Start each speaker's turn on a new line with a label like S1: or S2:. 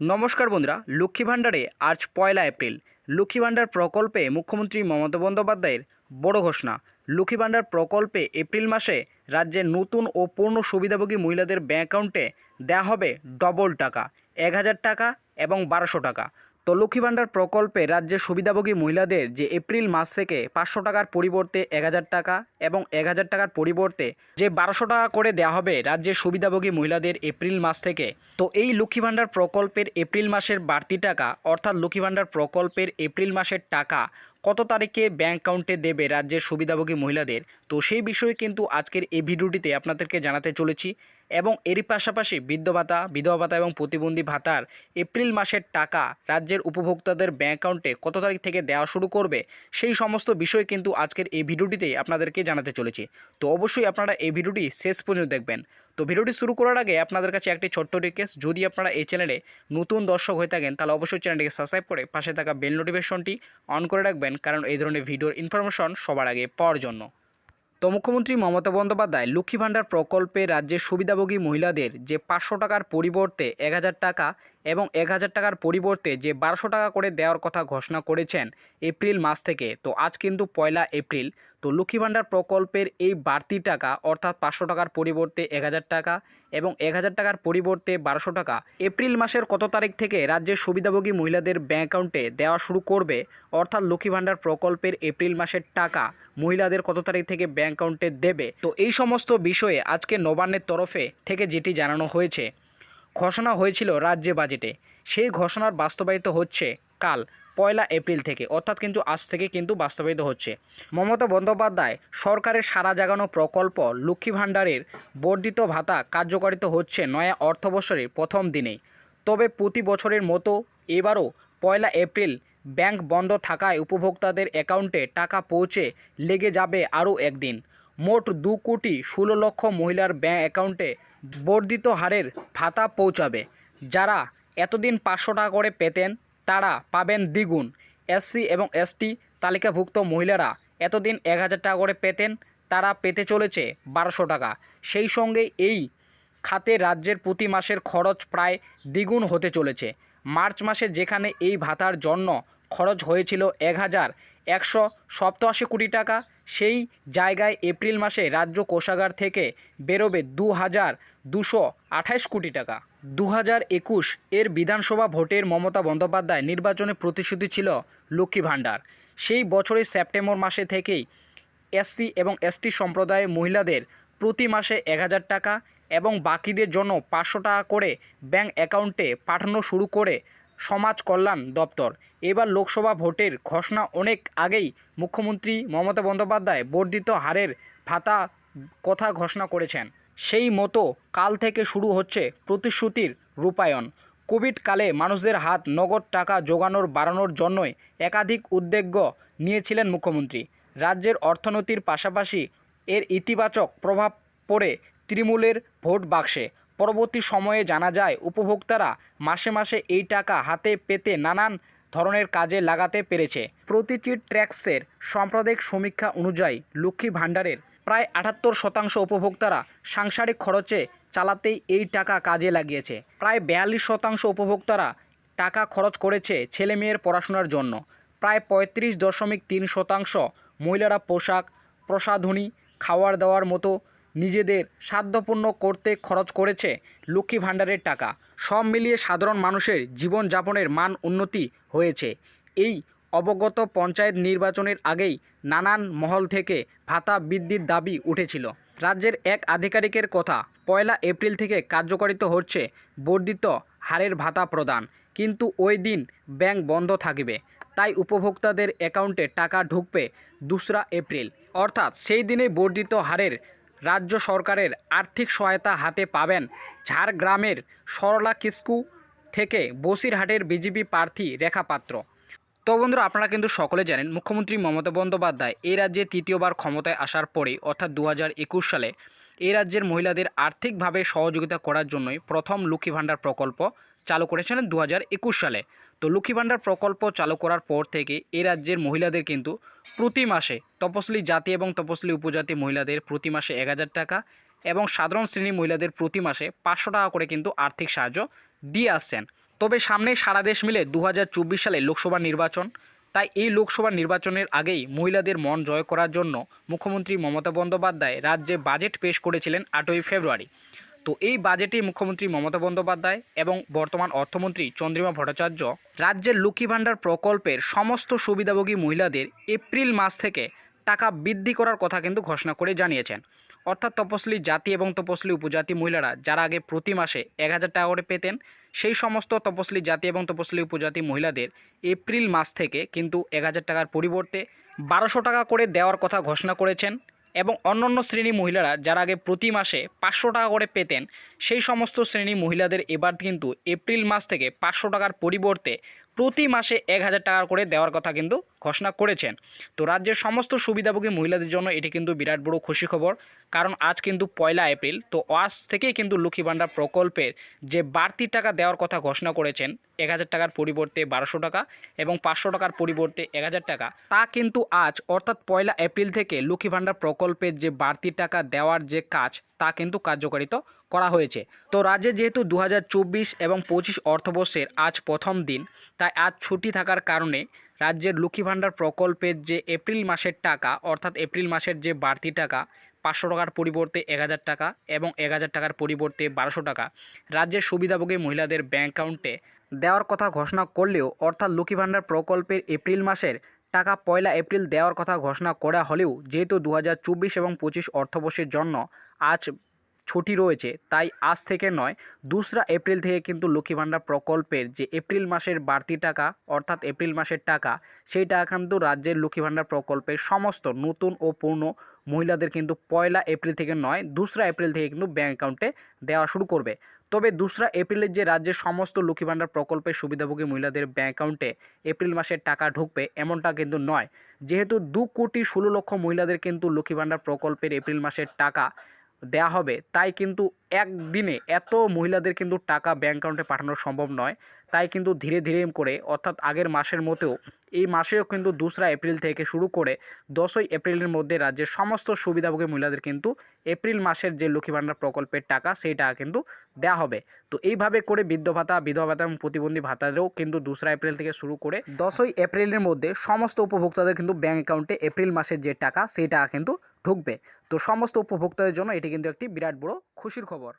S1: নমস্কার বন্ধুরা, লক্ষ্মী ভাণ্ডারে আজ পয়লা এপ্রিল। লক্ষ্মী ভাণ্ডার প্রকল্পে মুখ্যমন্ত্রী মমতা বন্দ্যোপাধ্যায়ের বড় ঘোষণা। লক্ষ্মী ভাণ্ডার প্রকল্পে এপ্রিল মাসে রাজ্যে নতুন ও পূর্ণ সুবিধাভোগী মহিলাদের ব্যাঙ্ক অ্যাকাউন্টে দেওয়া হবে ডবল টাকা, এক হাজার টাকা এবং বারোশো টাকা। তো লক্ষ্মী ভাণ্ডার প্রকল্পে রাজ্যের সুবিধাভোগী মহিলাদের যে এপ্রিল মাস থেকে পাঁচশো টাকার পরিবর্তে এক হাজার টাকা এবং এক হাজার টাকার পরিবর্তে যে বারোশো টাকা করে দেওয়া হবে রাজ্যের সুবিধাভোগী মহিলাদের এপ্রিল মাস থেকে। তো এই লক্ষ্মী ভাণ্ডার প্রকল্পের এপ্রিল মাসের বাড়তি টাকা অর্থাৎ লক্ষ্মী ভাণ্ডার প্রকল্পের এপ্রিল মাসের টাকা কত তারিখে ব্যাঙ্ক অ্যাকাউন্টে দেবে রাজ্যের সুবিধাভোগী মহিলাদের? তো সেই বিষয়ে কিন্তু আজকের এই ভিডিওটিতে আপনাদেরকে জানাতে চলেছি। এবং এরই পাশাপাশি বৃদ্ধ ভাতা, বিধবা ভাতা এবং প্রতিবন্ধী ভাতার এপ্রিল মাসের টাকা রাজ্যের উপভোক্তাদের ব্যাঙ্ক অ্যাকাউন্টে কত তারিখ থেকে দেওয়া শুরু করবে, সেই সমস্ত বিষয় কিন্তু আজকের এই ভিডিওটিতে আপনাদেরকে জানাতে চলেছি। তো অবশ্যই আপনারা এই ভিডিওটি শেষ পর্যন্ত দেখবেন। তো ভিডিওটি শুরু করার আগে আপনাদের কাছে একটি ছোট্ট রিকোয়েস্ট যদি আপনারা এই চ্যানেলে নতুন দর্শক হয়ে থাকেন, তাহলে অবশ্যই চ্যানেলটিকে সাবস্ক্রাইব করে পাশে থাকা বেল নোটিফিকেশনটি অন করে রাখবেন, কারণ এই ধরনের ভিডিওর ইনফরমেশন সবার আগে পাওয়ার জন্য। তো মুখ্যমন্ত্রী মমতা বন্দ্যোপাধ্যায় লক্ষ্মী ভাণ্ডার প্রকল্পে রাজ্যের সুবিধাভোগী মহিলাদের যে পাঁচশো টাকার পরিবর্তে এক হাজার টাকা এবং এক হাজার টাকার পরিবর্তে যে বারোশো টাকা করে দেওয়ার কথা ঘোষণা করেছেন এপ্রিল মাস থেকে। তো আজ কিন্তু পয়লা এপ্রিল। তো লক্ষ্মী ভাণ্ডার প্রকল্পের এই বাড়তি টাকা অর্থাৎ পাঁচশো টাকার পরিবর্তে এক হাজার টাকা এবং এক হাজার টাকার পরিবর্তে বারোশো টাকা। এপ্রিল মাসের কত তারিখ থেকে রাজ্যের সুবিধাভোগী মহিলাদের ব্যাঙ্ক অ্যাকাউন্টে দেওয়া শুরু করবে? অর্থাৎ লক্ষ্মী ভাণ্ডার প্রকল্পের এপ্রিল মাসের টাকা মহিলাদের কত তারিখ থেকে ব্যাঙ্ক অ্যাকাউন্টে দেবে? তো এই সমস্ত বিষয়ে আজকে নবান্নের তরফে থেকে যেটি জানানো হয়েছে, ঘোষণা হয়েছিল রাজ্যে বাজেটে। সেই ঘোষণার বাস্তবায়িত হচ্ছে কাল। পয়লা এপ্রিল থেকে, অর্থাৎ কিন্তু আজ থেকে কিন্তু বাস্তবায়িত হচ্ছে। মমতা বন্দ্যোপাধ্যায় সরকারের সারা জাগানো প্রকল্প লক্ষ্মী ভাণ্ডারের বর্ধিত ভাতা কার্যকারিত হচ্ছে নয়া অর্থবৎসরের প্রথম দিনেই। তবে প্রতি বছরের মতো এবারও পয়লা এপ্রিল ব্যাংক বন্ধ থাকায় উপভোক্তাদের অ্যাকাউন্টে টাকা পৌঁছে লেগে যাবে আরও একদিন। মোট দু কোটি ষোলো লক্ষ মহিলার ব্যাঙ্ক অ্যাকাউন্টে বর্ধিত হারের ভাতা পৌঁছাবে। যারা এতদিন পাঁচশো টাকা করে পেতেন তারা পাবেন দ্বিগুণ। এসসি এবং এসটি তালিকাভুক্ত মহিলারা এতদিন এক হাজার টাকা করে পেতেন, তারা পেতে চলেছে বারোশো টাকা। সেই সঙ্গে এই খাতে রাজ্যের প্রতি মাসের খরচ প্রায় দ্বিগুণ হতে চলেছে। মার্চ মাসে যেখানে এই ভাতার জন্য খরচ হয়েছিল এক হাজার একশো সপ্তাশি কোটি টাকা সেই জায়গায় এপ্রিল মাসে রাজ্য কোষাগার থেকে বেরোবে দু হাজার দুশো আঠাশ কোটি টাকা। দু হাজার একুশ এর বিধানসভা ভোটের মমতা বন্দ্যোপাধ্যায় নির্বাচনে প্রতিশ্রুতি ছিল লক্ষ্মী ভাণ্ডার। সেই বছরের সেপ্টেম্বর মাসে থেকেই এসসি এবং এসটি সম্প্রদায়ের মহিলাদের প্রতি মাসে এক হাজার টাকা এবং বাকিদের জন্য পাঁচশো টাকা করে ব্যাংক অ্যাকাউন্টে পাঠানো শুরু করে সমাজ কল্যাণ দপ্তর। এবার লোকসভা ভোটের ঘোষণা অনেক আগেই মুখ্যমন্ত্রী মমতা বন্দ্যোপাধ্যায় বর্ধিত হারের ভাতা কথা ঘোষণা করেছেন। সেই মতো কাল থেকে শুরু হচ্ছে প্রতিশ্রুতির রূপায়ণ। কোভিড কালে মানুষদের হাত নগদ টাকা জোগানোর, বাড়ানোর জন্যই একাধিক উদ্যোগ নিয়েছিলেন মুখ্যমন্ত্রী। রাজ্যের অর্থনীতির পাশাপাশি এর ইতিবাচক প্রভাব পড়ে তৃণমূলের ভোট বাক্সে। পরবর্তী সময়ে জানা যায়, উপভোক্তারা মাসে মাসে এই টাকা হাতে পেতে নানান ধরনের কাজে লাগাতে পেরেছে। প্রতিটি ট্যাক্সের সাম্প্রদায়িক সমীক্ষা অনুযায়ী লক্ষ্মী ভাণ্ডারের প্রায় আটাত্তর শতাংশ উপভোক্তারা সাংসারিক খরচে চালাতেই এই টাকা কাজে লাগিয়েছে। প্রায় বিয়াল্লিশ শতাংশ উপভোক্তারা টাকা খরচ করেছে ছেলে মেয়ের পড়াশোনার জন্য। প্রায় পঁয়ত্রিশ দশমিক তিন শতাংশ মহিলারা পোশাক, প্রসাধনী খাওয়ার দাওয়ার মতো নিজেদের সাধ্যপূর্ণ করতে খরচ করেছে লক্ষ্মী ভাণ্ডারের টাকা। সব মিলিয়ে সাধারণ মানুষের জীবনযাপনের মান উন্নতি হয়েছে। এই অবগত পঞ্চায়েত নির্বাচনের আগেই নানান মহল থেকে ভাতা বৃদ্ধির দাবি উঠেছিল। রাজ্যের এক আধিকারিকের কথা পয়লা এপ্রিল থেকে কার্যকারিত হচ্ছে বর্ধিত হারের ভাতা প্রদান। কিন্তু ওই দিন ব্যাংক বন্ধ থাকবে। তাই উপভোক্তাদের অ্যাকাউন্টে টাকা ঢুকবে দোসরা এপ্রিল। অর্থাৎ সেই দিনে বর্ধিত হারের রাজ্য সরকারের আর্থিক সহায়তা হাতে পাবেন ঝাড়গ্রামের সরলা কিস্কু থেকে বসিরহাটের বিজেপি প্রার্থী রেখা পাত্র। তো বন্ধুরা, আপনারা কিন্তু সকলে জানেন, মুখ্যমন্ত্রী মমতা বন্দ্যোপাধ্যায় এই রাজ্যে তৃতীয়বার ক্ষমতায় আসার পরে, অর্থাৎ দু হাজার একুশ সালে এই রাজ্যের মহিলাদের আর্থিকভাবে সহযোগিতা করার জন্যই প্রথম লক্ষ্মী ভাণ্ডার প্রকল্প চালু করেছিলেন দু হাজার একুশ সালে। তো লক্ষ্মী ভাণ্ডার প্রকল্প চালু করার পর থেকে এই রাজ্যের মহিলাদের কিন্তু প্রতি মাসে তপশিলি জাতি এবং তপশিলি উপজাতি মহিলাদের প্রতি মাসে এক হাজার টাকা এবং সাধারণ শ্রেণির মহিলাদের প্রতি মাসে পাঁচশো টাকা করে কিন্তু আর্থিক সাহায্য দিয়ে আসছেন। তবে সামনে সারা দেশ মিলে দু হাজার চব্বিশ সালে লোকসভা নির্বাচন। তাই এই লোকসভা নির্বাচনের আগেই মহিলাদের মন জয় করার জন্য মুখ্যমন্ত্রী মমতা বন্দ্যোপাধ্যায় রাজ্যে বাজেট পেশ করেছিলেন আটই ফেব্রুয়ারি। তো এই বাজেটে মুখ্যমন্ত্রী মমতা বন্দ্যোপাধ্যায় এবং বর্তমান অর্থমন্ত্রী চন্দ্রিমা ভট্টাচার্য রাজ্যের লক্ষ্মী ভাণ্ডার প্রকল্পের সমস্ত সুবিধাভোগী মহিলাদের এপ্রিল মাস থেকে টাকা বৃদ্ধি করার কথা কিন্তু ঘোষণা করে জানিয়েছেন। অর্থাৎ তপশিলি জাতি এবং তপশিলি উপজাতি মহিলারা যারা আগে প্রতি মাসে এক হাজার টাকা করে পেতেন, সেই সমস্ত তপশিলি জাতি এবং তপশিলি উপজাতি মহিলাদের এপ্রিল মাস থেকে কিন্তু এক হাজার টাকার পরিবর্তে বারোশো টাকা করে দেওয়ার কথা ঘোষণা করেছেন। এবং অন্যান্য শ্রেণি মহিলারা যারা আগে প্রতি মাসে পাঁচশো টাকা করে পেতেন, সেই সমস্ত শ্রেণি মহিলাদের এবার কিন্তু এপ্রিল মাস থেকে পাঁচশো টাকার পরিবর্তে প্রতি মাসে এক হাজার টাকা করে দেওয়ার কথা কিন্তু ঘোষণা করেছেন। তো রাজ্যের সমস্ত সুবিধাভোগী মহিলাদের জন্য এটি কিন্তু বিরাট বড় খুশি খবর, কারণ আজ কিন্তু পয়লা এপ্রিল, তো আজ থেকেই কিন্তু লক্ষ্মী ভাণ্ডার প্রকল্পের যে বাড়তি টাকা দেওয়ার কথা ঘোষণা করেছেন, এক হাজার টাকার পরিবর্তে বারোশো টাকা এবং পাঁচশো টাকার পরিবর্তে এক হাজার টাকা, তা কিন্তু আজ, অর্থাৎ পয়লা এপ্রিল থেকে লক্ষ্মী ভাণ্ডার প্রকল্পের যে বাড়তি টাকা দেওয়ার যে কাজ, তা কিন্তু কার্যকারিত করা হয়েছে। তো রাজ্যে যেহেতু দু হাজার চব্বিশ এবং পঁচিশ অর্থবর্ষের আজ প্রথম দিন, তাই আজ ছুটি থাকার কারণে রাজ্যের লক্ষ্মী ভাণ্ডার প্রকল্পের যে এপ্রিল মাসের টাকা, অর্থাৎ এপ্রিল মাসের যে বাড়তি টাকা, পাঁচশো টাকার পরিবর্তে এক হাজার টাকা এবং এক হাজার টাকার পরিবর্তে বারোশো টাকা রাজ্যের সুবিধাভোগী মহিলাদের ব্যাঙ্ক অ্যাকাউন্টে দেওয়ার কথা ঘোষণা করলেও, অর্থাৎ লক্ষ্মী ভাণ্ডার প্রকল্পের এপ্রিল মাসের টাকা পয়লা এপ্রিল দেওয়ার কথা ঘোষণা করা হলেও, যেহেতু দু হাজার চব্বিশ এবং পঁচিশ অর্থবর্ষের জন্য আজ ছুটি রয়েছে, তাই আজ থেকে নয়, দোসরা এপ্রিল থেকে কিন্তু লক্ষ্মী ভাণ্ডার প্রকল্পের যে এপ্রিল মাসের বাড়তি টাকা, অর্থাৎ এপ্রিল মাসের টাকা, সেই টাকা কিন্তু রাজ্যের লক্ষ্মী ভাণ্ডার প্রকল্পের সমস্ত নতুন ও পূর্ণ মহিলাদের কিন্তু পয়লা এপ্রিল থেকে নয়, দোসরা এপ্রিল থেকে কিন্তু ব্যাঙ্ক অ্যাকাউন্টে দেওয়া শুরু করবে। তবে দোসরা এপ্রিলের যে রাজ্যের সমস্ত লক্ষ্মী ভাণ্ডার প্রকল্পের সুবিধাভোগী মহিলাদের ব্যাঙ্ক অ্যাকাউন্টে এপ্রিল মাসের টাকা ঢুকবে, এমনটা কিন্তু নয়। যেহেতু দু কোটি ষোলো লক্ষ মহিলাদের কিন্তু লক্ষ্মী ভাণ্ডার প্রকল্পের এপ্রিল মাসের টাকা দেয়া হবে। তাই কিন্তু একদিনে এত মহিলাদের কিন্তু টাকা ব্যাঙ্ক অ্যাকাউন্টে পাঠানো সম্ভব নয়। তাই কিন্তু ধীরে ধীরে করে, অর্থাৎ আগের মাসের মতেও, এই মাসেও কিন্তু দোসরা এপ্রিল থেকে শুরু করে দশই এপ্রিলের মধ্যে রাজ্যের সমস্ত সুবিধাভোগী মহিলাদের কিন্তু এপ্রিল মাসের যে লক্ষ্মী ভাণ্ডার প্রকল্পের টাকা, সেই টাকা কিন্তু দেওয়া হবে। তো এইভাবে করে বৃদ্ধ ভাতা, বিধবা ভাতা এবং প্রতিবন্ধী ভাতারও কিন্তু দোসরা এপ্রিল থেকে শুরু করে দশই এপ্রিলের মধ্যে সমস্ত উপভোক্তাদের কিন্তু ব্যাঙ্ক অ্যাকাউন্টে এপ্রিল মাসের যে টাকা, সেই টাকা কিন্তু ঢুকবে। তো সমস্ত উপভোক্তাদের জন্য এটি কিন্তু একটি বিরাট বড় খুশির খবর।